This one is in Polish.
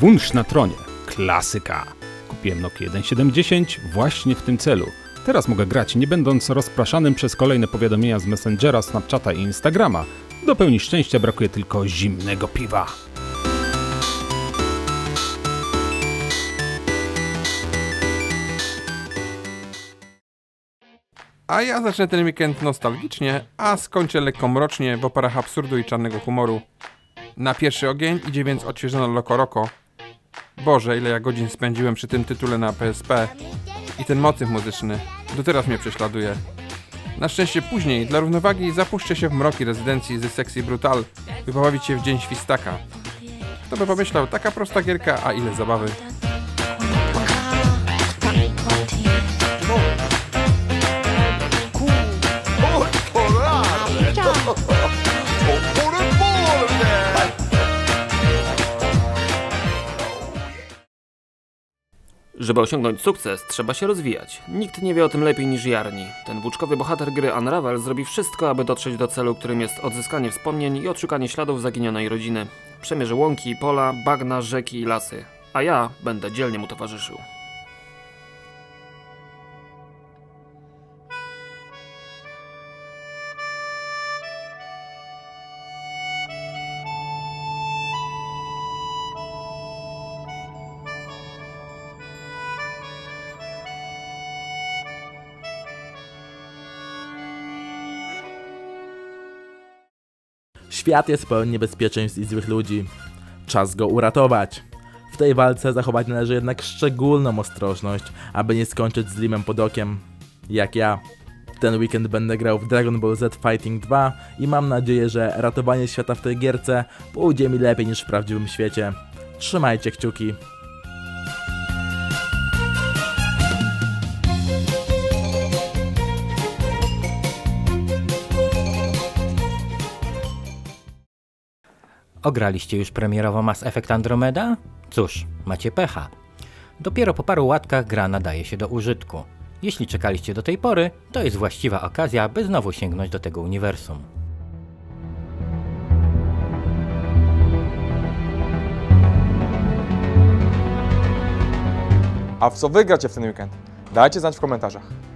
Wunsz na tronie. Klasyka. Kupiłem Nokia 1710 właśnie w tym celu. Teraz mogę grać nie będąc rozpraszanym przez kolejne powiadomienia z Messengera, Snapchata i Instagrama. Do pełni szczęścia brakuje tylko zimnego piwa. A ja zacznę ten weekend nostalgicznie, a skończę lekko mrocznie w oparach absurdu i czarnego humoru. Na pierwszy ogień idzie więc odświeżona Loco Roco. Boże, ile ja godzin spędziłem przy tym tytule na PSP. I ten motyw muzyczny do teraz mnie prześladuje. Na szczęście później, dla równowagi, zapuszczę się w mroki rezydencji ze Sexy Brutal, by pobawić się w Dzień Świstaka. Kto by pomyślał, taka prosta gierka, a ile zabawy. Żeby osiągnąć sukces, trzeba się rozwijać. Nikt nie wie o tym lepiej niż Jarni. Ten włóczkowy bohater gry Unravel zrobi wszystko, aby dotrzeć do celu, którym jest odzyskanie wspomnień i odszukanie śladów zaginionej rodziny. Przemierzy łąki, pola, bagna, rzeki i lasy. A ja będę dzielnie mu towarzyszył. Świat jest pełen niebezpieczeństw i złych ludzi. Czas go uratować. W tej walce zachować należy jednak szczególną ostrożność, aby nie skończyć z limem pod okiem. Jak ja. Ten weekend będę grał w Dragon Ball Z Fighting 2 i mam nadzieję, że ratowanie świata w tej gierce pójdzie mi lepiej niż w prawdziwym świecie. Trzymajcie kciuki. Ograliście już premierowo Mass Effect Andromeda? Cóż, macie pecha. Dopiero po paru łatkach gra nadaje się do użytku. Jeśli czekaliście do tej pory, to jest właściwa okazja, by znowu sięgnąć do tego uniwersum. A w co wygracie w ten weekend? Dajcie znać w komentarzach.